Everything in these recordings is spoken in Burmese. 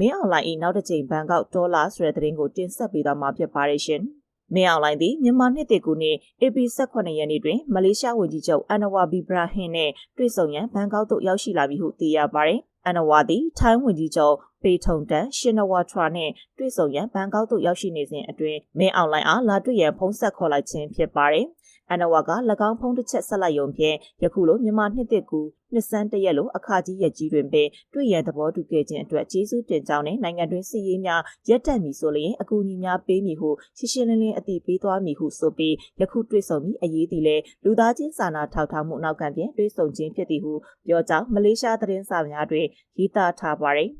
မင်းအွန်လိုင်း၏နောက်တစ်ကြိမ်ဘန်ကောက်ဒေါ်လာဆိုတဲ့သတင်းကိုတင်ဆက်ပေးသွားမှာဖြစ်ပါတယ်ရှင်။မင်းအွန်လိုင်းသည်မြန်မာနှစ်တကူနှစ် AP 18ရက်နေ့တွင်မလေးရှားဝန်ကြီးချုပ်အန်နဝါဘီဘရာဟင်နှင့်တွေ့ဆုံရန်ဘန်ကောက်သို့ရောက်ရှိလာပြီဟုသိရပါတယ်။အန်နဝါသည်ထိုင်းဝန်ကြီးချုပ်ပေထုံတန်ရှင်နဝါထရာနှင့်တွေ့ဆုံရန်ဘန်ကောက်သို့ရောက်ရှိနေစဉ်အတွင်းမင်းအွန်လိုင်းအားလာတွေ့ရန်ဖုန်းဆက်ခေါ်လိုက်ခြင်းဖြစ်ပါတယ်။ အန်နဝါက၎င်းဖုံးတစ်ချက်ဆက်လိုက်ရုံဖြင့်ယခုလိုမြန်မာနှစ်သက်ကူနှစ်စန်းတရက်လိုအခါကြီးရက်ကြီးတွင်ပင်တွေ့ရန်သဘောတူခဲ့ခြင်းအတွက်ကျေးဇူးတင်ကြောင်းနဲ့နိုင်ငံတွင်စီရေးများရက်တက်မည်ဆိုလျင်အကူအညီများပေးမည်ဟုရှင်းရှင်းလင်းလင်းအသိပေးသွားမည်ဟုဆိုပြီးယခုတွေ့ဆုံပြီးအရေးသည်လည်းလူသားချင်းစာနာထောက်ထားမှုနောက်ကံဖြင့်တွေ့ဆုံခြင်းဖြစ်သည်ဟုပြောကြောင်းမလေးရှားသတင်းစာများတွင်ရေးသားထားပါသည်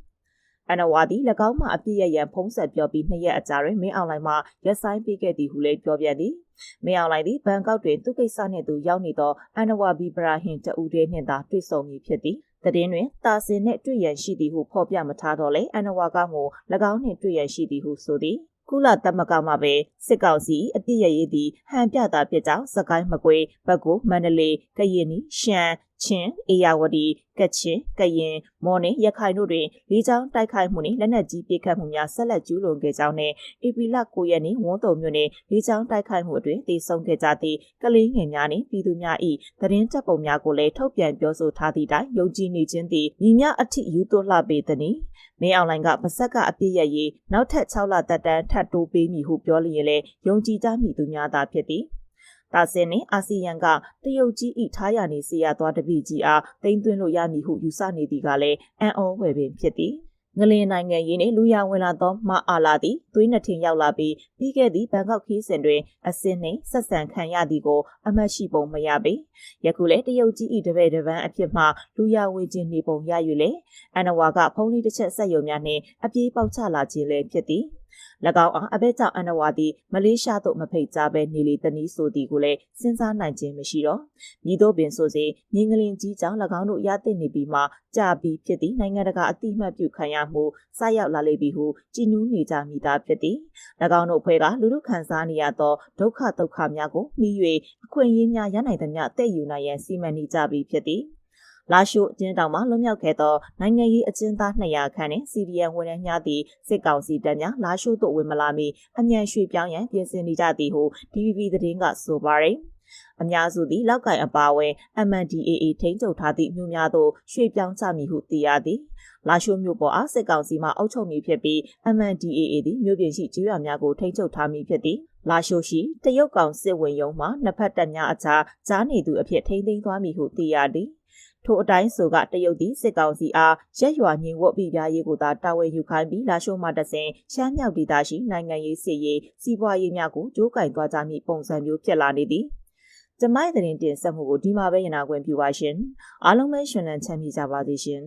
အနဝါဒီ၎င်းမှအပြည့်ရရန်ဖုံးဆက်ပြောပြီးနှစ်ရက်အကြာတွင်မင်းအောင်လိုင်းမှရက်ဆိုင်ပေးခဲ့သည်ဟုလည်းပြောပြသည်မင်းအောင်လိုင်းသည်ဘန်ကောက်တွင်သူကိစ္စနှင့်သူရောက်နေသောအန်နဝါဘီဘရာဟင်တဦးတည်းနှင့်သာတွေ့ဆုံမည်ဖြစ်သည်တည်င်းတွင်တာစင်နှင့်တွေ့ရန်ရှိသည်ဟုဖော်ပြမထားတော့လေအန်နဝါကမှ၎င်းနှင့်တွေ့ရန်ရှိသည်ဟုဆိုသည်ကုလသမဂ္ဂမှပဲစစ်ကောင်စီအပြစ်ရရေးသည်ဟန်ပြတာဖြစ်ကြောင်းစကိုင်းမကွေဘက်ကိုမန္တလေးကရင်နီရှမ်း ချင်းအေယာဝတီကချင်ကရင်မော်နှင့်ရခိုင်တို့တွင်လေးချောင်းတိုက်ခိုက်မှုနှင့်လက်နက်ကြီးပစ်ခတ်မှုများဆက်လက်ကျူးလွန်ခဲ့ကြောင်းနဲ့ဧပြီလ9ရက်နေ့ဝန်းတုံမြို့နယ်လေးချောင်းတိုက်ခိုက်မှုအတွင်တည်ဆုံခဲ့ကြသည့်ကလေးငယ်များနှင့်ပြည်သူများ၏သတင်းတပ်ပုံများကိုလည်းထုတ်ပြန်ပြောဆိုထားသည့်တိုင်ယုံကြည်နေခြင်းသည်ညီမျှအထိယူသွလှပေသည်။မင်းအောင်လိုင်းကပါဆက်ကအပြည့်ရရေးနောက်ထပ်6လတက်တန်းထပ်တိုးပေးမည်ဟုပြောလျင်လည်းယုံကြည်ကြမည်သူများသာဖြစ်သည်။ တာဆင်နှင့်အာဆီယံကတရုတ်ကြီးဤထားရနေစီရသွားတပိကြီးအားတင်သွင်းလို့ရမည်ဟုယူဆနေသည်ကလည်းအံ့ဩဝယ်ပင်ဖြစ်သည်ငလင်နိုင်ငံရင်းနှင့်လူရဝင်လာသောမအာလာသည်သွေးနှစ်ထင်ရောက်လာပြီးပြီးခဲ့သည့်ဘန်ကောက်ခီးစဉ်တွင်အစင်းနှင့်ဆက်ဆံခံရသည်ကိုအမှတ်ရှိပုံမရပေယခုလည်းတရုတ်ကြီးဤတပည့်တပန်းအဖြစ်မှလူရဝေခြင်းနေပုံရ၍လေအန်နဝါကဖုန်းလေးတစ်ချက်ဆက်ယုံများနှင့်အပြေးပေါက်ချလာခြင်းလည်းဖြစ်သည်၎င်းအားအဘဲကြောင့်အန်နဝါသည်မလေးရှားသို့မဖိတ်ကြားဘဲနေလေတနည်းဆိုသည်ကိုလည်းစဉ်းစားနိုင်ခြင်းမရှိတော့မြည်တို့ပင်ဆိုစေမြင်းကလင်ကြီးကြောင့်၎င်းတို့ရသိနေပြီးမှကြာပြီးဖြစ်သည့်နိုင်ငံတကာအတိအမှတ်ပြုခံရမှုစရောက်လာလိမ့်ပြီဟုကြည်နူးနေကြမိသားဖြစ်သည်၎င်းတို့ဖွဲ့ကလူလူခံစားနေရသောဒုက္ခဒုက္ခများကိုမိ၍အခွင့်အရေးများရနိုင်သမျှတည်ယူနိုင်ရန်စီမံနေကြပြီးဖြစ်သည် လာရှိုအကျဉ်းတောင်မှလွတ်မြောက်ခဲ့သောနိုင်ငံရေးအကျဉ်းသား200ခန့်နှင့်စီရီယံဝန်ထမ်းများသည့်စစ်ကောင်စီတပ်များလာရှိုသို့ဝင်မလာမီအမြန်ရွှေ့ပြောင်းရန်ပြင်ဆင်နေကြသည်ဟု DVB သတင်းကဆိုပါရယ်အများစုသည်လောက်ကင်အပါအဝင် MNDAA ထိန်းချုပ်ထားသည့်မြို့များသို့ရွှေ့ပြောင်းကြမည်ဟုသိရသည်လာရှိုမြို့ပေါ်အားစစ်ကောင်စီမှအုပ်ချုပ်မည်ဖြစ်ပြီး MNDAA သည်မြို့ပြင်ရှိကျေးရွာများကိုထိန်းချုပ်ထားမည်ဖြစ်သည်လာရှိုရှိတရုတ်ကောင်စစ်ဝင်ရုံးမှနှစ်ဖက်တပ်များအကြားကြားနေသူအဖြစ်ထိန်းသိမ်းသွားမည်ဟုသိရသည် ထိုအတိုင်းဆိုကတရုတ်သည်စစ်ကောင်စီအားရက်ရွာညင်ဝတ်ပြပြရေးကိုသာတာဝန်ယူခိုင်းပြီးလာရှိုးမှတဆင်ရှမ်းမြောက်ဒေသရှိနိုင်ငံရေးစစ်ရေးစီးပွားရေးများကိုကြိုးကင်သွားကြမည့်ပုံစံမျိုးဖြစ်လာနေသည်ကျမိုင်းသတင်းတင်ဆက်မှုကိုဒီမှာပဲရနာခွင့်ပြုပါရှင်အားလုံးပဲရှင်လန်းချမ်းမြေ့ကြပါစေရှင်